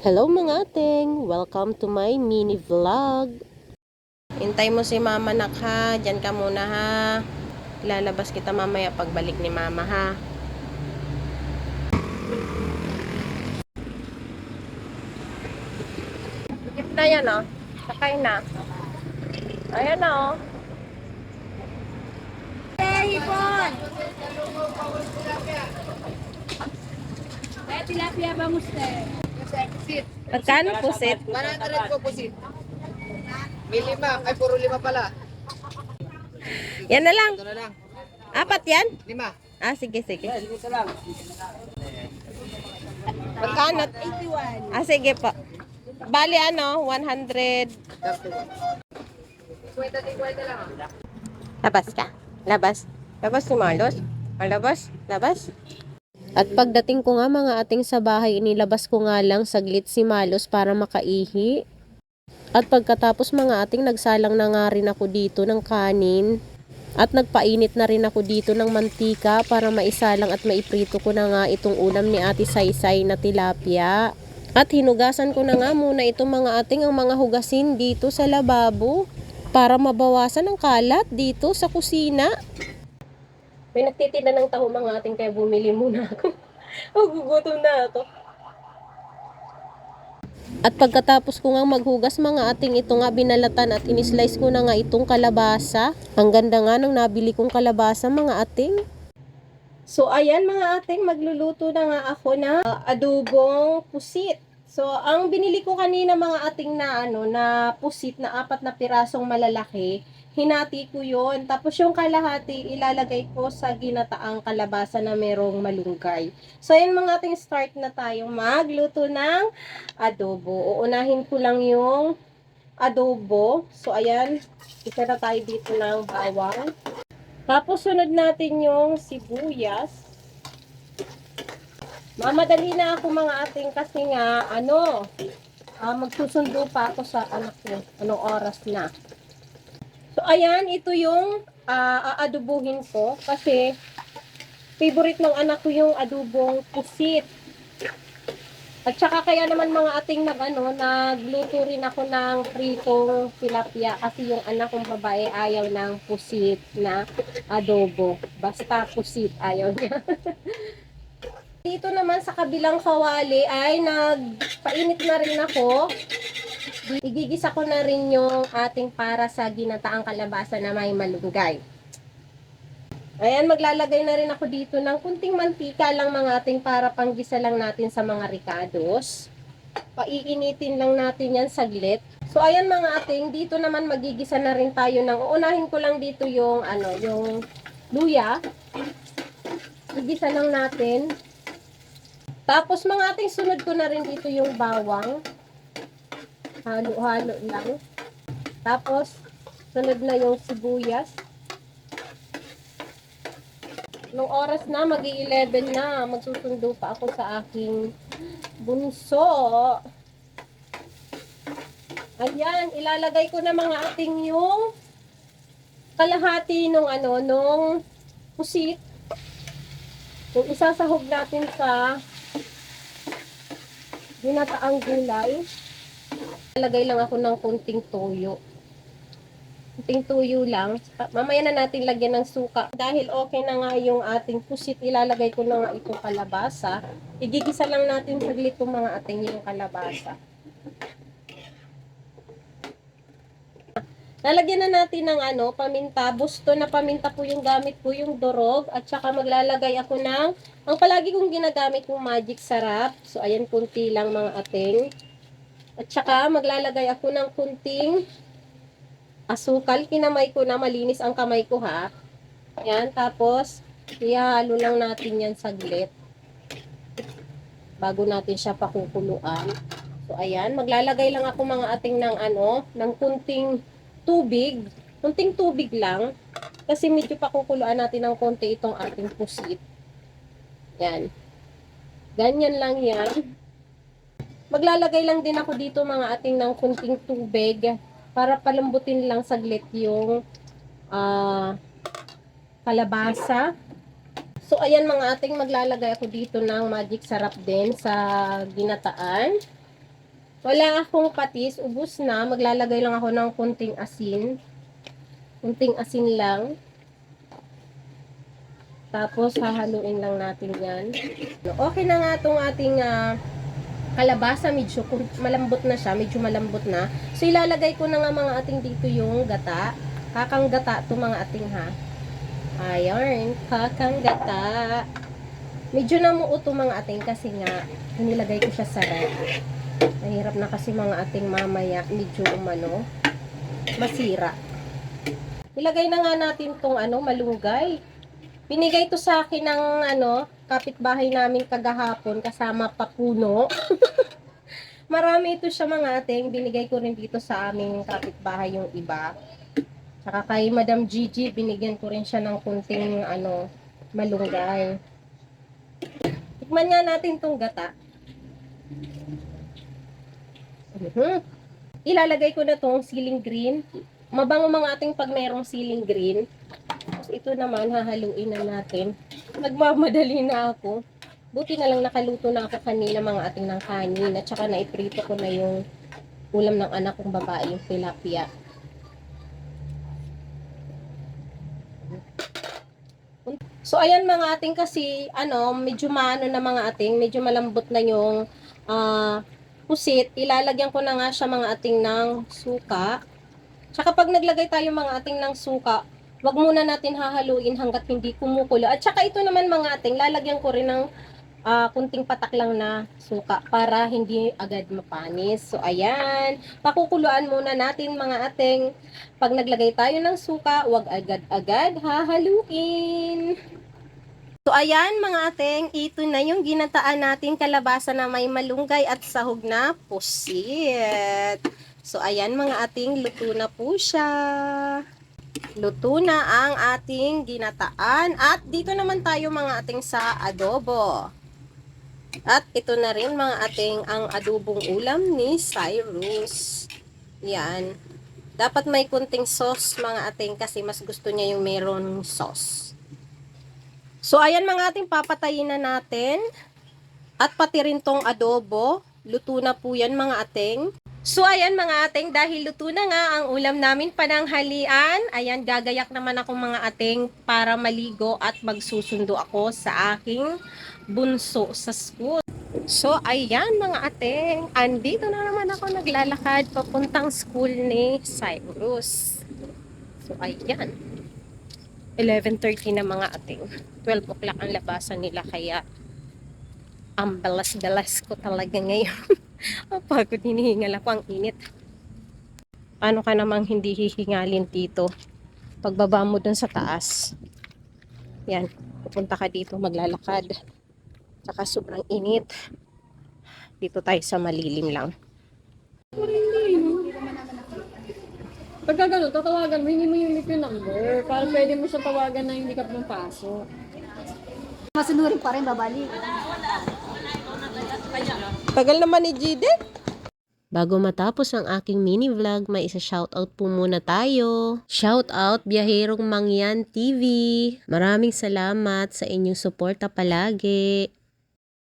Hello mga ating! Welcome to my mini vlog. Hintay mo si mama nak ha. Diyan ka muna ha. Lalabas kita mamaya pagbalik ni mama ha. Sikip na yan oh. Sakay na. Ayan na oh. Eh, tilapia ba muste? Magkano pusit? 100 po po si. May lima. Ay, puro lima pala. Yan na lang. Ito na lang. Apat yan? Lima. Ah, sige, sige. Ito lang. Magkano? 81. Ah, sige po. Bali ano, 100. Kwenta din kwenta lang. Labas ka. Labas. Labas si Marlos. Labas. Labas. At pagdating ko nga mga ating sa bahay, inilabas ko nga lang saglit si Malos para makaihi. At pagkatapos mga ating nagsalang na nga rin ako dito ng kanin. At nagpainit na rin ako dito ng mantika para maisalang at maiprito ko na nga itong ulam ni Ate Saysay na tilapia. At hinugasan ko na nga muna itong mga ating ang mga hugasin dito sa lababo para mabawasan ang kalat dito sa kusina. May nagtitinda ng taho mga ating kaya bumili muna ako. oh, gugutom na ako. At pagkatapos ko nga maghugas mga ating ito nga binalatan at inislice ko na nga itong kalabasa. Ang ganda nga ng nabili kong kalabasa mga ating. So ayan mga ating magluluto na nga ako na uh, adobong pusit. So ang binili ko kanina mga ating na ano na pusit na apat na pirasong malalaki, hinati ko yon Tapos yung kalahati ilalagay ko sa ginataang kalabasa na merong malunggay. So ayan mga ating start na tayo magluto ng adobo. Uunahin ko lang yung adobo. So ayan, isa na tayo dito ng bawang. Tapos sunod natin yung sibuyas. Mamadali na ako mga ating kasi nga, ano, ah, magsusundo pa ako sa anak ko. Anong oras na. So, ayan, ito yung ah, aadubuhin ko kasi favorite ng anak ko yung adubong pusit. At saka kaya naman mga ating nag, ano, nagluto rin ako ng pritong tilapia kasi yung anak kong babae ayaw ng pusit na adobo. Basta pusit ayaw niya. Dito naman sa kabilang kawali ay nagpainit na rin ako. Igigisa ko na rin yung ating para sa ginataang kalabasa na may malunggay. Ayan, maglalagay na rin ako dito ng kunting mantika lang mga ating para panggisa lang natin sa mga ricados. Paiinitin lang natin yan saglit. So, ayan mga ating, dito naman magigisa na rin tayo ng, uunahin ko lang dito yung, ano, yung luya. Igisa lang natin. Tapos mga ating sunod ko na rin dito yung bawang. Halo-halo lang. Tapos, sunod na yung sibuyas. Nung oras na, mag 11 na. Magsusundo pa ako sa aking bunso. Ayan, ilalagay ko na mga ating yung kalahati nung ano, nung pusit. Yung isasahog natin sa ginataang gulay. Lagay lang ako ng kunting toyo. Kunting toyo lang. Pa- Mamaya na natin lagyan ng suka. Dahil okay na nga yung ating pusit, ilalagay ko na nga itong kalabasa. Igigisa lang natin saglit itong mga ating yung kalabasa. Lalagyan na natin ng ano, paminta. Busto na paminta po yung gamit ko, yung dorog. At saka maglalagay ako ng, ang palagi kong ginagamit yung magic sarap. So, ayan, kunti lang mga ating. At saka maglalagay ako ng kunting asukal. Kinamay ko na, malinis ang kamay ko ha. Ayan, tapos, ihalo lang natin yan saglit. Bago natin siya pakukuluan. So, ayan, maglalagay lang ako mga ating ng ano, ng kunting tubig. Kunting tubig lang. Kasi medyo pakukuluan natin ng konti itong ating pusit. Yan. Ganyan lang yan. Maglalagay lang din ako dito mga ating ng kunting tubig para palambutin lang saglit yung ah, kalabasa. So, ayan mga ating maglalagay ako dito ng magic sarap din sa ginataan. Wala akong patis, ubus na. Maglalagay lang ako ng kunting asin. Kunting asin lang. Tapos, hahaluin lang natin yan. Okay na nga itong ating ah, kalabasa. Medyo malambot na siya. Medyo malambot na. So, ilalagay ko na nga mga ating dito yung gata. Kakang gata to mga ating ha. Ayan, kakang gata. Medyo namuo to mga ating kasi nga, nilagay ko siya sa rep. Mahirap na kasi mga ating mamaya, medyo umano, masira. Ilagay na nga natin tong ano, malunggay. Binigay to sa akin ng ano, kapitbahay namin kagahapon kasama pa puno. Marami ito siya mga ating. Binigay ko rin dito sa aming kapitbahay yung iba. Saka kay Madam Gigi, binigyan ko rin siya ng kunting ano, malunggay. Tikman nga natin tong gata. Mhm. Ilalagay ko na tong ceiling green. Mabango mga ating pag merong ceiling green. Ito naman, hahaluin na natin. Nagmamadali na ako. Buti na lang nakaluto na ako kanina mga ating ng kanin. At saka naiprito ko na yung ulam ng anak kong babae, yung tilapia. So ayan mga ating kasi ano, medyo maano na mga ating, medyo malambot na yung ah, pusit. Ilalagyan ko na nga siya mga ating ng suka. Tsaka pag naglagay tayo mga ating ng suka, wag muna natin hahaluin hanggat hindi kumukulo. At saka ito naman mga ating, lalagyan ko rin ng ah, kunting patak lang na suka para hindi agad mapanis. So ayan, pakukuluan muna natin mga ating. Pag naglagay tayo ng suka, wag agad-agad hahaluin. So ayan mga ating, ito na yung ginataan natin kalabasa na may malunggay at sahog na pusit. So ayan mga ating, luto na po siya. Luto na ang ating ginataan. At dito naman tayo mga ating sa adobo. At ito na rin mga ating ang adobong ulam ni Cyrus. Yan. Dapat may kunting sauce mga ating kasi mas gusto niya yung meron sauce. So, ayan mga ating papatayin na natin. At pati rin tong adobo. Luto na po yan mga ating. So, ayan mga ating, dahil luto na nga ang ulam namin pananghalian, ayan, gagayak naman ako mga ating para maligo at magsusundo ako sa aking bunso sa school. So, ayan mga ating, andito na naman ako naglalakad papuntang school ni Cyrus. So, ayan. 11.30 na mga ating. 12 o'clock ang labasan nila kaya ang balas-balas ko talaga ngayon. Pagod hinihingal ako ang init. Paano ka namang hindi hihingalin dito? Pagbaba mo dun sa taas. Yan. Pupunta ka dito maglalakad. Saka sobrang init. Dito tayo sa malilim lang. Pagka gano'n, tatawagan mo, hindi mo yung yung number para pwede mo siya tawagan na hindi ka pumapasok. Masunurin pa rin babalik. Tagal naman ni Jide. Bago matapos ang aking mini vlog, may isa shoutout po muna tayo. Shoutout Biyaherong Mangyan TV. Maraming salamat sa inyong suporta palagi.